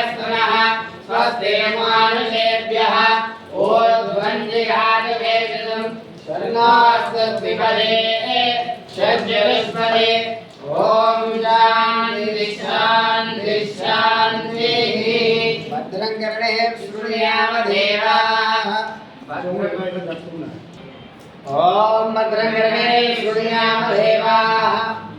स्वस्ति अस्तु नः स्वस्ति मानुषेभ्यः ऊर्ध्वञ्जिघातुकेशतं स्वर्णोऽस्तु द्विपदे षड्जविष्पदे ॐ शान्ति शान्ति शान्तिः भद्रं कर्णे शृणुयाम देवाः ॐ भद्रं कर्णे शृणुयाम देवाः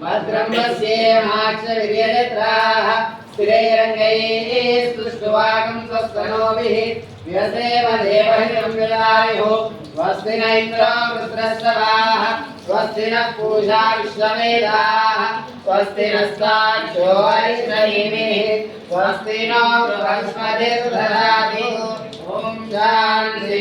भद्रं पश्येमाक्षविर्यजत्राः శ్రేయరంగైః స్తుష్టువాగం స్వస్థనోభిః వ్యసేవ దేవహిరం విలాయుః స్వస్తి న ఇంద్రో వృత్రశ్రవాः స్వస్తి న పూషా విశ్వవేదాः స్వస్తి నస్తాక్షో అరిష్టహిమిః స్వస్తి నో బృహస్పతిర్ధరాతి ఓం శాంతి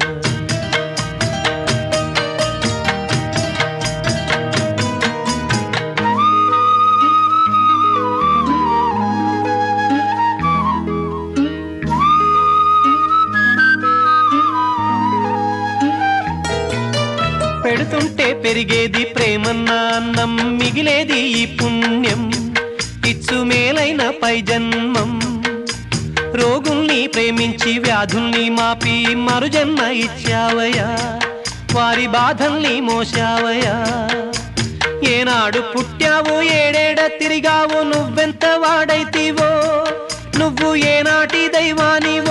పెరిగేది ప్రేమన్న అన్నం మిగిలేది ఈ పుణ్యం. ఇచ్చు మేలైన పై జన్మం. రోగుల్ని ప్రేమించి వ్యాధుల్ని మాపి మరుజన్మ ఇచ్చావయా వారి బాధల్ని మోసావయా ఏనాడు పుట్టావు ఏడేడ తిరిగావు నువ్వెంత వాడైతివో. నువ్వు ఏనాటి దైవానివో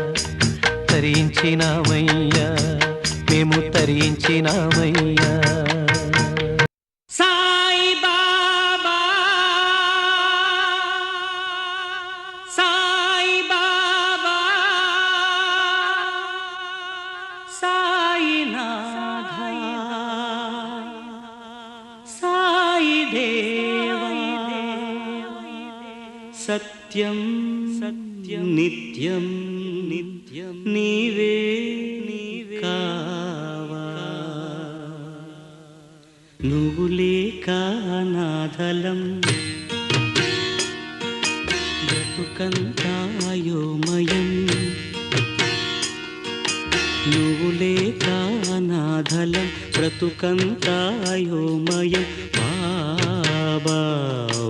తరించినామయ్యా మేము తరించినామయ్యా సాయి బాబా సాయి బాబా సాయినాథ సాయి దేవా సత్యం సత్యం నిత్యం నిత్యం నీవే నీవే కావా నువ్వు లేక నాథలం బ్రతుకంతాయోమయం నువ్వు లేక నాథలం బ్రతుకంతాయోమయం బాబా ఓ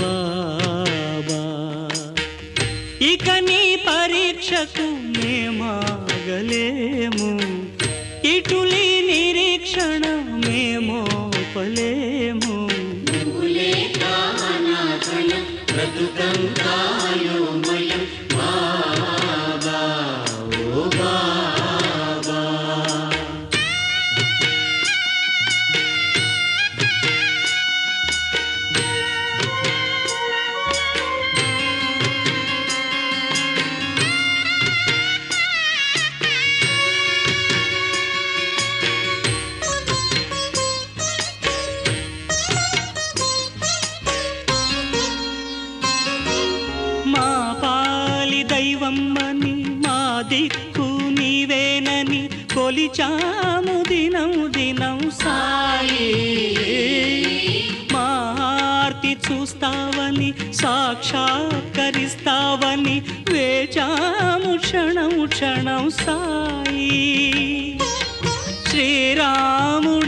బాబా శిక్షకు మేమాగలేము ఇటులి నిరీక్షణ మేమో దిక్కు నీవేనని కొలిచాము దినం దినం. సాయి. మా చూస్తావని సాక్షాత్కరిస్తావని వేచాము క్షణం క్షణం సాయి. శ్రీరాము